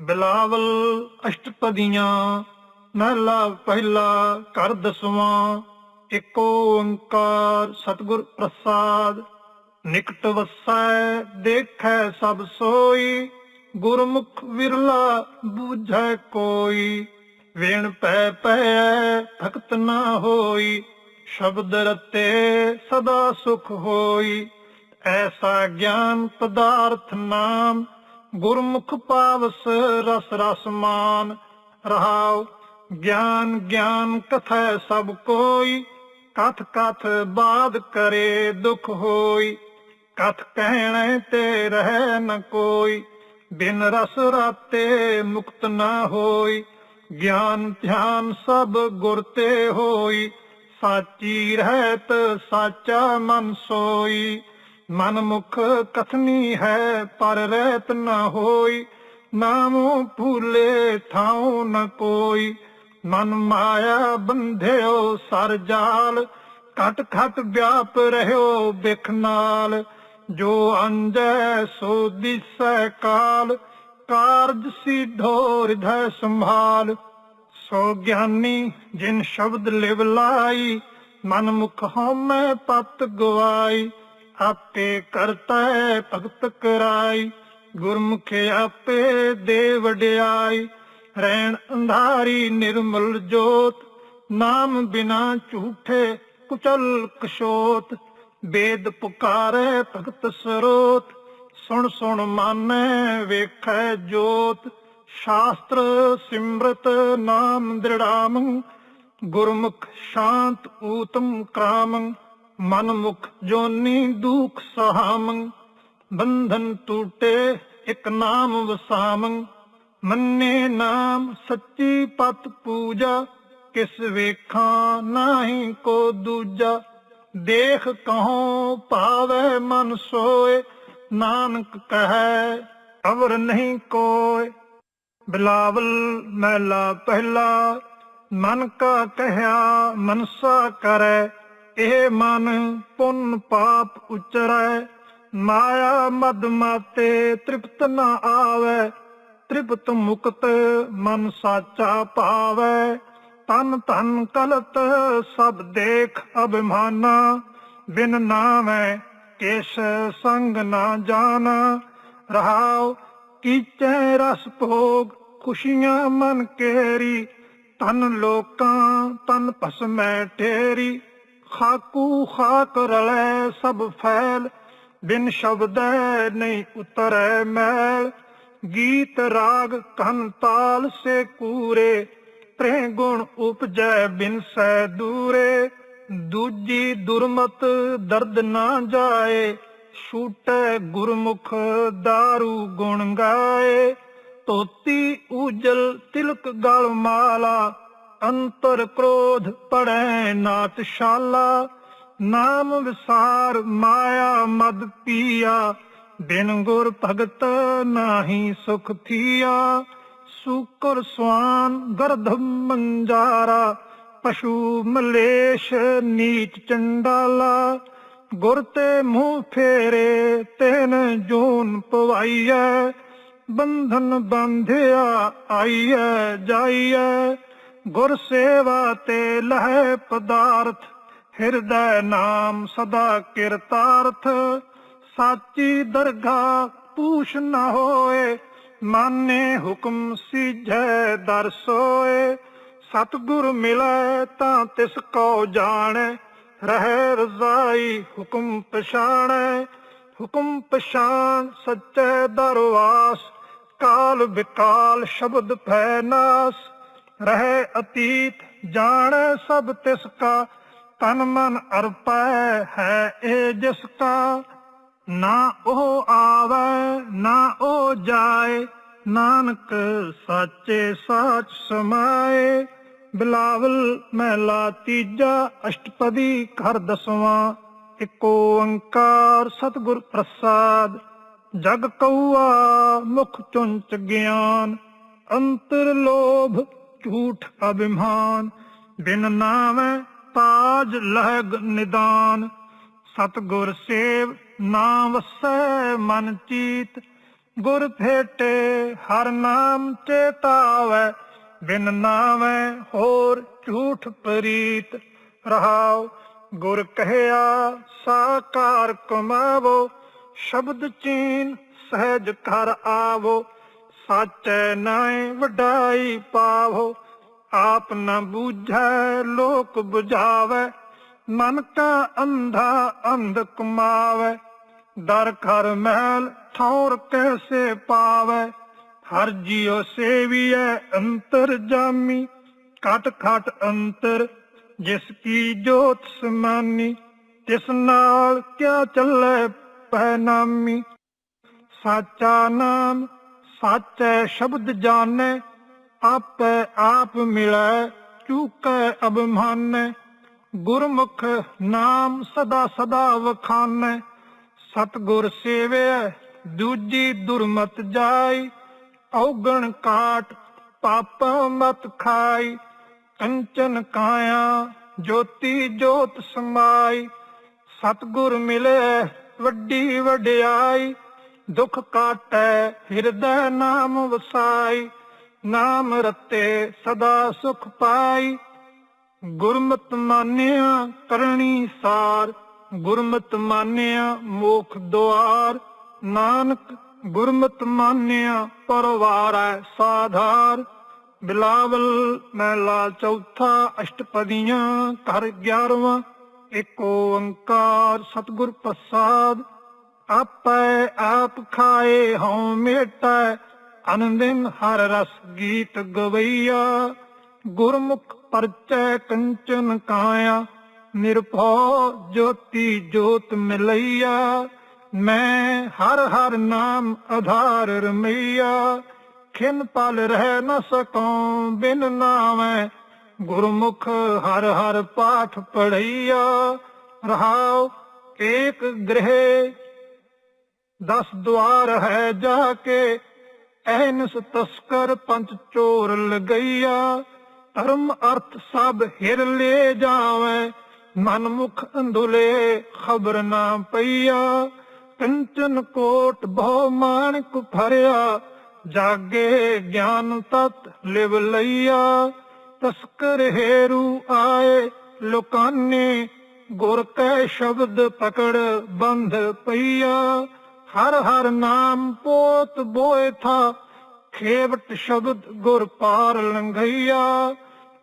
ਬਿਲਾਵਲ ਅਸ਼ਟਪਦੀਆਂ, ਮਹਿਲਾ ਪਹਿਲਾ ਕਰ ਦਸਵਾਂ ਏਕ ਓੰਕਾਰ ਸਤਿਗੁਰ ਪ੍ਰਸਾਦ। ਨਿਕਟ ਵਸੈ, ਦੇਖੈ ਸਭ ਸੋਈ, ਗੁਰਮੁਖ ਵਿਰਲਾ ਬੂਝੈ ਕੋਈ। ਵੇਣ ਪੈ ਪੈ ਭਗਤ ਨਾ ਹੋਈ, ਸ਼ਬਦ ਰਤੇ ਸਦਾ ਸੁਖ ਹੋਈ। ਐਸਾ ਗਿਆਨ ਪਦਾਰਥ ਨਾਮ ਗੁਰਮੁਖ ਪਾਵਸ ਰਸ ਰਸ ਮਾਨ, ਰਹਾਉ ਗਿਆਨ ਗਿਆਨ ਕਥੈ ਸਭ ਕੋਈ, ਕਥ ਕਥ ਬਾਦ ਕਰੇ ਦੁਖ ਹੋਈ, ਕਥ ਕਹਿਣੇ ਤੇ ਰਹਿ ਨ ਕੋਈ, ਬਿਨ ਰਸ ਰਾਤੇ ਮੁਕਤ ਨਾ ਹੋਈ, ਗਿਆਨ ਧਿਆਨ ਸਭ ਗੁਰ ਤੇ ਹੋਈ, ਸਾਚੀ ਰਹਿਤ ਸਾਚਾ ਮਨ ਸੋਈ। ਮਨ ਮੁਖ ਕਥਨੀ ਹੈ, ਪਰ ਰਹਿਤ ਨਾ ਹੋਈ। ਨਾਮੋ ਭੂਲੇ ਥਾਉ ਨ ਕੋਈ। ਮਨ ਮਾਇਆ ਬੰਧਿਓ ਸਰ ਜਾਲ। ਘਟ ਘਟ ਵਿਆਪ ਰਹਿਓ ਬਿਖ ਨਾਲ। ਜੋ ਅੰਜੈ ਸੋ ਦਿਸੈ ਕਾਲ। ਕਾਰਜ ਸਿਧੋ ਹਿਰਦੈ ਸੰਭਾਲ। ਸੋ ਗਿਆਨੀ ਜਿਨ ਸ਼ਬਦ ਲਿਵ ਲਾਈ। ਮਨ ਮੁਖ ਹਉਮੈ ਪਤ ਗਵਾਈ। ਆਪੇ ਕਰਤਾ ਹੈ ਭਗਤ ਕਰਾਈ, ਗੁਰਮੁਖ ਆਪੇ ਦੇ ਵਡਿਆਈ। ਰਹਿਣ ਅੰਧਾਰੀ ਨਿਰਮਲ ਜੋਤ, ਨਾਮ ਬਿਨਾ ਝੂਠੇ ਕੁਚਲ ਕਸ਼ੋਤ। ਵੇਦ ਪੁਕਾਰੇ ਭਗਤ ਸਰੋਤ, ਸੁਣ ਸੁਣ ਮਾਨੈ ਵੇਖੈ ਜੋਤ। ਸ਼ਾਸਤਰ ਸਿਮਰਤ ਨਾਮ ਦ੍ਰਿੜਾਮੰ, ਗੁਰਮੁਖ ਸ਼ਾਂਤ ਊਤਮ ਕ੍ਰਾਮੰ। ਮਨ ਮੁਖ ਜੋਨੀ ਦੁਖ ਸਹਾਮੰ, ਬੰਧਨ ਟੂਟੇ ਇਕ ਨਾਮ ਵਸਾਮੰ। ਮੰਨੇ ਨਾਮ ਸੱਚੀ ਪਤ ਪੂਜਾ, ਕਿਸ ਵੇਖਾਂ ਨਾਹੀ ਕੋ ਦੂਜਾ। ਦੇਖ ਕਹੋ ਭਾਵੇ ਮਨ ਸੋਏ, ਨਾਨਕ ਕਹੈ ਅਵਰ ਨਹੀਂ ਕੋਇ ਬਿਲਾਵਲ ਮਹਿਲਾ ਪਹਿਲਾ, ਮਨ ਕਾ ਕਹਿਆ ਮਨਸਾ ਕਰੈ ਇਹ ਮਨ ਪੁੰਨ ਪਾਪ ਉਚਰੈ, ਮਾਇਆ ਮਦ ਮਾਤੇ ਤ੍ਰਿਪਤ ਨਾ ਆਵੇ, ਤ੍ਰਿਪਤ ਮੁਕਤ ਮਨ ਸਾਚਾ ਪਾਵੇ ਤਨ ਧਨ ਕਲਤ ਸਭ ਦੇਖ ਅਭਿਮਾਨਾ, ਬਿਨ ਨਾਮੈ ਕੇਸ ਸੰਗ ਨਾ ਜਾਣਾ ਰਹਾਉ ਕੀਚੈ ਰਸ ਭੋਗ, ਖੁਸ਼ੀਆਂ ਮਨ ਕੇਰੀ ਤਨ ਲੋਕਾਂ ਤਨ ਭਸਮੈ ਠੇਰੀ। ਖਾਕੂ ਖਾਕ ਰਲੈ ਸਭ ਫੈਲ, ਬਿਨ ਸ਼ਬਦੈ ਨਹੀਂ ਉਤਰੈ ਮੈਲ। ਗੀਤ ਰਾਗ ਕੰਨ ਤਾਲ ਸੇ ਕੂਰੇ ਤ੍ਰੇ ਗੁਣ ਉਪਜੈ ਬਿਨ ਸੈ ਦੂਰੇ। ਦੂਜੀ ਦੁਰਮਤ ਦਰਦ ਨਾ ਜਾਏ, ਛੂਟੈ ਗੁਰਮੁਖ दारू ਗੁਣ ਗਾਏ। ਤੋਤੀ ਉਜਲ ਤਿਲਕ ਗਲ ਮਾਲਾ ਅੰਤਰ ਕ੍ਰੋਧ ਪੜੈ ਨਾਟਸ਼ਾਲਾ ਨਾਮ ਵਿਸਾਰ ਮਾਇਆ ਮਦ ਪੀਆ, ਬਿਨ ਗੁਰ ਭਗਤ ਨਾਹੀ ਸੁਖ ਥੀਆ। ਸੂਕਰ ਸਵਾਨ ਗਰਧ ਮੰਜਾਰਾ, ਪਸ਼ੂ ਮਲੇਸ਼ ਨੀਚ ਚੰਡਾਲਾ। ਗੁਰ ਤੇ ਮੂੰਹ ਫੇਰੇ, ਤੈਨ ਜੂਨ ਪਵਾਈਐ। ਬੰਧਨ ਬੰਧਿਆ ਆਈਐ, ਜਾਈਐ। ਗੁਰ ਸੇਵਾ ਤੇ ਲਹਿ ਪਦਾਰਥ, ਹਿਰਦੈ ਨਾਮ ਸਦਾ ਕਿਰਤਾਰਥ। ਸਾਚੀ ਦਰਗਾ ਪੂਛ ਨ ਹੋਏ, ਮਾਨੇ ਹੁਕਮ ਸੀਝੈ ਦਰ ਸੋਏ। ਮਿਲੈ ਤਾਂ ਤਿਸ ਕੋ ਜਾਣੈ, ਰਹਿ ਰਜ਼ਾਈ ਹੁਕਮ ਪਛਾਣੈ। ਹੁਕਮ ਪਛਾਣ ਸੱਚੇ ਦਰਵਾਸ, ਕਾਲ ਵਿਕਾਲ ਸ਼ਬਦ ਭੈ ਨਾਸ। ਰਹੇ ਅਤੀਤ, ਜਾਣੈ ਸਭ ਤਿਸ ਕਾ, ਤਨ ਮਨ ਅਰਪੈ ਹੈ ਇਹ ਜਿਸ ਕਾ। ਨਾ ਉਹ ਆਵੇ, ਨਾ ਉਹ ਜਾਏ, ਨਾਨਕ ਸਾਚੇ ਸਾਚ ਸਮਾਏ। ਬਿਲਾਵਲ ਮਹਿਲਾ ਤੀਜਾ, ਅਸ਼ਟਪਦੀ ਘਰ ਦਸਵਾਂ। ਏਕ ਓੰਕਾਰ ਸਤਿਗੁਰ ਪ੍ਰਸਾਦ, ਜਗ ਕਉਆ ਮੁਖ ਚੁੰਚ ਗਿਆਨ। ਅੰਤਰ ਲੋਭ ਝੂਠ ਅਭਿਮਾਨ, ਬਿਨ ਨਾਮੈ ਤਾਜ ਲਹਿਗ ਨਿਦਾਨ। ਸਤਗੁਰ ਸੇਵ ਨਾਮ ਵਸੈ ਮਨ ਚੀਤ, ਗੁਰ ਭੇਟੇ ਹਰ ਨਾਮ ਚੇਤਾਵੈ। ਬਿਨ ਨਾਮੈ ਹੋਰ ਝੂਠ ਪ੍ਰੀਤ, ਰਹਾਉ ਗੁਰ ਕਹਿਆ ਸਾਕਾਰ ਕਮਾਵੋ, ਸ਼ਬਦ ਚੀਨ ਸਹਿਜ ਕਰ ਆਵੋ। ਸਾਚੈ ਨਾਏ ਵਡਾਈ ਪਾਵੋ, ਆਪ ਨ ਬੂਝੈ ਲੋਕ 부ਝਾਵੈ ਮਨ ਕਾ ਅੰਧਾ ਅੰਧ ਕਮਾਵੈ ਦਰ ਘਰ ਮਹਿਲ ਠੌਰ ਕੈਸੇ ਪਾਵੈ, ਹਰ ਜੀਉ ਸੇਵੀਐ ਅੰਤਰ ਜਾਮੀ ਕਟ ਖਟ ਅੰਤਰ ਜਿਸ ਕੀ ਜੋਤ ਸਮਾਨੀ, ਤਿਸ ਨਾਲ ਕਿਆ ਚੱਲੇ ਪਹਿਨਾਮੀ ਸਾਚਾ ਨਾਮ ਸਾਚੈ ਸ਼ਬਦ ਜਾਣੈ, ਆਪੇ ਆਪ ਮਿਲੈ, ਚੂਕੈ ਅਭਿਮਾਨੈ। ਗੁਰਮੁਖ ਨਾਮ ਸਦਾ ਸਦਾ ਵਖਾਨੈ, ਸਤਗੁਰ ਸੇਵਿਆ ਦੂਜੀ ਦੁਰਮਤ ਜਾਈ। ਔਗਣ ਕਾਟ ਪਾਪ ਮਤ ਖਾਈ, ਕੰਚਨ ਕਾਇਆ ਜੋਤੀ ਜੋਤ ਸਮਾਈ। ਸਤਗੁਰ ਮਿਲੇ, ਵੱਡੀ ਵਡਿਆਈ। ਦੁਖ ਕਾਟੈ, ਹਿਰਦੈ ਨਾਮ ਵਸਾਈ, ਨਾਮ ਰਤੇ ਸਦਾ ਸੁਖ ਪਾਈ। ਗੁਰਮਤਿ ਮਾਨਿਆ ਕਰਨੀ ਸਾਰ, ਗੁਰਮਤਿ ਮਾਨਿਆ ਮੋਖ ਦੁਆਰ। ਨਾਨਕ, ਗੁਰਮਤਿ ਮਾਨਿਆ ਪਰਵਾਰੈ ਸਾਧਾਰ। ਬਿਲਾਵਲ ਮਹਿਲਾ ਚੌਥਾ ਅਸ਼ਟਪਦੀਆਂ, ਘਰ 11ਵਾਂ ਏਕ ਓੰਕਾਰ ਸਤਿਗੁਰ ਪ੍ਰਸਾਦ। ਆਪੈ ਆਪ ਖਾਏ ਹਉ ਮੇਟੈ, ਅਨੰਦਿਨ ਹਰ ਰਸ ਗੀਤ ਗਵਈਆ। ਗੁਰਮੁਖ ਪਰਚੈ ਕੰਚਨ ਕਾਇਆ, ਨਿਰਭਉ ਜੋਤੀ ਜੋਤ ਮਿਲਈਆ। ਮੈਂ ਹਰ ਹਰ ਨਾਮ ਆਧਾਰ ਰਮਈਆ, ਖਿਨ ਪਲ ਰਹਿ ਨ ਸਕਉ, ਬਿਨ ਨਾਮੈ ਗੁਰਮੁਖ ਹਰ ਹਰ ਪਾਠ ਪੜਈਆ, ਰਹਾਉ ਏਕ ਗ੍ਰਹਿ ਦਸ ਦੁਆਰ ਹੈ ਜਾ ਕੇ, ਐਨਸ ਤਸਕਰ ਪੰਚ ਚੋਰ ਲਗਈਆ। ਧਰਮ ਅਰਥ ਸਭ ਹਿਰ ਲੈ ਜਾਵੇ ਮਨ ਮੁਖ ਅੰਧੁਲੇ ਖਬਰ ਨਾ ਪਈਆ। ਕੰਚਨ ਕੋਟ ਬਹੁ ਮਾਨਕ ਭਰਿਆ, ਜਾਗੇ ਗਿਆਨ ਤਤ ਲਿਵ ਲਈਆ। ਤਸਕਰ ਹੇਰੂ ਆਏ ਲੋਕਾਨੇ ਗੁਰ ਕੈ ਸ਼ਬਦ ਪਕੜ ਬੰਧ ਪਈਆ। ਹਰ ਹਰ ਨਾਮ ਪੋਤ ਬੋਏ ਥਾ, ਖੇਵਟ ਸ਼ਬਦ ਗੁਰ ਪਾਰ ਲੰਘਈਆ।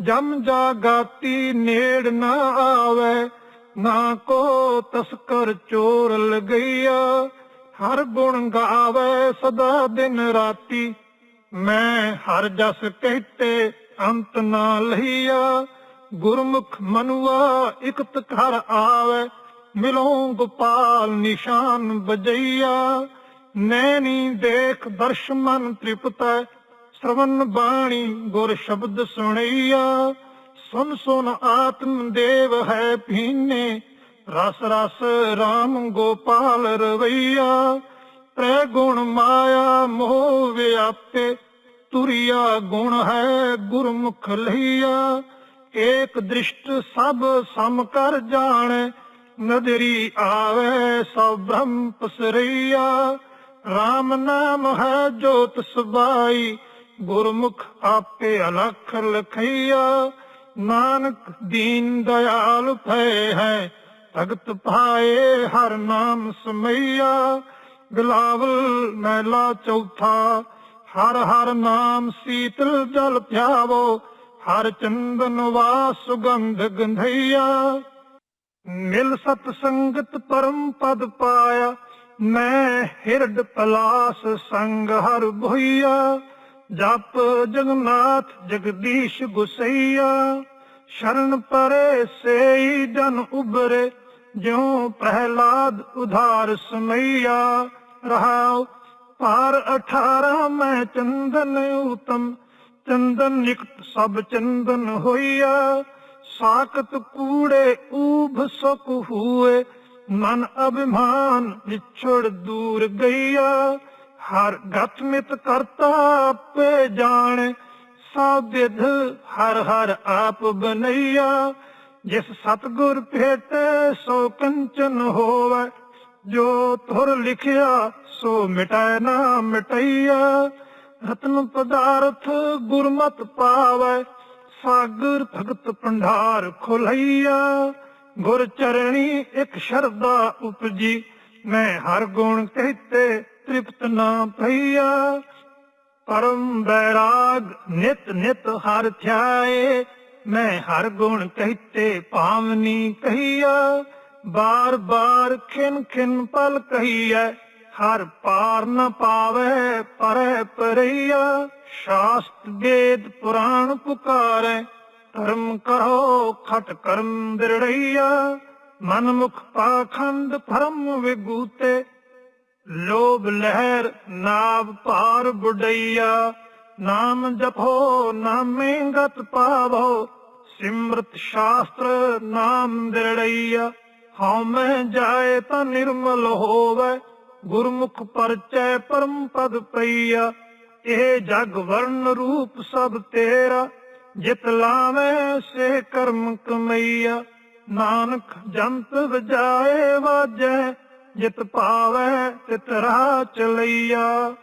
ਜਮ ਜਾਗਾਤੀ ਨੇੜ ਨਾ ਆਵੇ, ਨਾ ਕੋ ਤਸਕਰ ਚੋਰ ਲਗਈਆ। ਹਰ ਗੁਣ ਗਾਵੇ ਸਦਾ ਦਿਨ ਰਾਤੀ, ਮੈਂ ਹਰ ਜਸ ਕਹਤੇ ਅੰਤ ਨਾ ਲਈਆ। ਗੁਰਮੁਖ ਮਨੁਆ ਇਕਤ ਘਰ ਆਵੇ ਮਿਲੋਂ ਗੋਪਾਲ ਨਿਸ਼ਾਨ ਬਜਈਆ ਨੈਣੀ ਦੇਖ ਦਰਸ਼ ਮਨ ਤ੍ਰਿਪਤੈ, ਸ਼ਰਵਨ ਬਾਣੀ ਗੁਰ ਸ਼ਬਦ ਸੁਣਈਆ। ਸੁਨ ਸੁਨ ਆਤਮ ਦੇਵ ਹੈ ਪੀਨੇ ਰਸ ਰਸ RAM ਗੋਪਾਲ ਰਵਈਆ। ਪ੍ਰੈ ਗੁਣ ਮਾਇਆ ਮੋਹ ਵਿਆਪੇ, ਤੁਰਿਆ ਗੁਣ ਹੈ ਗੁਰਮੁਖ ਲਈਆ। ਏਕ ਦ੍ਰਿਸ਼ਟ ਸਭ ਸਮ ਕਰ ਜਾਣੈ ਨਦਰੀ ਆਵੇ ਸਭ ਬ੍ਰਹਮ ਪਸਰਈਆ। RAM ਨਾਮ ਹੈ ਜੋਤ ਸਬਾਈ, ਗੁਰਮੁਖ ਆਪੇ ਅਲਖ ਲਖਈਆ। ਨਾਨਕ ਦੀਨ ਦਇਆਲ ਭੈ ਹੈ, ਭਗਤ ਪਾਏ ਹਰ ਨਾਮ ਸਮਈਆ। ਬਿਲਾਵਲ ਮਹਿਲਾ ਚੌਥਾ, ਹਰ ਹਰ ਨਾਮ ਸੀਤਲ ਜਲ ਪਿਆਵੋ ਹਰ ਚੰਦਨ ਵਾਸ ਸੁਗੰਧ ਗੰਧਈਆ। ਮਿਲ ਸਤ ਸੰਗਤ ਪਰਮ ਪਦ ਪਾਇਆ, ਮੈਂ ਹਿਰਦ ਪਲਾਸ ਸੰਗ ਹਰ ਭੁਈਆ ਜਪ ਜਗਨਾਥ ਜਗਦੀਸ਼ ਗੁਸਈਆ, ਸ਼ਰਨ ਪਰੇ ਸੇਈ ਜਨ ਉਬਰੇ ਜਿਉ ਪ੍ਰਹਿਲਾਦ ਉਧਾਰ ਸਮਈਆ, ਰਹਾਉ ਪਾਰ 18 ਮੈਂ ਚੰਦਨ ਉਤਮ, ਚੰਦਨ ਨਿਕਟ ਸਭ ਚੰਦਨ ਹੋਈਆ। ਸਾਖਤ ਕੂੜੇ ਊਭ ਸੁਖ ਹੋਏ, ਮਨ ਅਭਿਮਾਨ ਵਿਛੜ ਦੂਰ ਗਈਆ। ਹਰ ਗਤ ਮਿਤ ਕਰਤਾ ਆਪੇ ਜਾਣ, ਸਭ ਵਿਧ ਹਰ ਹਰ ਆਪ ਬਨਈਆ। ਜਿਸ ਸਤਗੁਰ ਭੇਟੇ ਸੋ ਕੰਚਨ ਹੋਵੇ, ਜੋ ਤੁਰ ਲਿਖਿਆ ਸੋ ਮਿਟੈ ਨਾ ਮਿਟਈਆ। ਰਤਨ ਪਦਾਰਥ ਗੁਰਮਤ ਪਾਵੈ ਸਾਗਰ ਭਗਤ ਭੰਡਾਰ ਖੁਲਈਆ, ਗੁਰ ਚਰਣੀ ਇੱਕ ਸ਼ਰਦਾ ਉਪਜੀ, ਮੈਂ ਹਰ ਗੁਣ ਕਹਤੇ ਤ੍ਰਿਪਤ ਨਾ ਭਈਆ ਪਰਮ ਬੈਰਾਗ ਨਿਤ ਨਿਤ ਹਰ ਥਿਆਏ, ਮੈਂ ਹਰ ਗੁਣ ਕਹਤੇ ਭਾਵਨੀ ਕਹੀਆ। ਬਾਰ ਬਾਰ ਖਿਨ ਖਿਨ ਪਲ ਕਹੀਐ ਹਰ ਪਾਰ ਨ ਪਾਵੇ ਪਰੈ ਪਰਈਆ, ਸ਼ਾਸਤ ਵੇਦ ਪੁਰਾਣ ਪੁਕਾਰੈ, ਧਰਮ ਕਰੋ ਖਟ ਕਰਮ ਦਿਰੜਈਆ ਮਨ ਮੁਖ ਪਾਖੰਡ ਭਰਮ ਵਿਗੂਤੇ, ਲੋਭ ਲਹਿਰ ਨਾਭ ਪਾਰ ਬੁਡਈਆ, ਨਾਮ ਜਪੋ, ਨਾਮੇ ਗਤ ਪਾਵੋ, ਸਿਮਰਤ ਸ਼ਾਸਤਰ ਨਾਮ ਦਿਰੜਈਆ ਹਉ ਮੈਂ ਜਾਏ ਤਾਂ ਨਿਰਮਲ ਹੋਵੇ ਗੁਰਮੁਖ ਪਰਚੈ ਪਰਮ ਪਦ ਪਈਆ, ਇਹ ਜਗ ਵਰਨ ਰੂਪ ਸਭ ਤੇਰਾ, ਜਿਤ ਲਾਵੇਂ ਸੇ ਕਰਮ ਕਮਈਆ। ਨਾਨਕ ਜੰਤ ਵਜਾਏ ਵਾਜੈ, ਜਿਤ ਪਾਵੈ ਤਿਤ ਰਾਹ ਚਲਈਆ।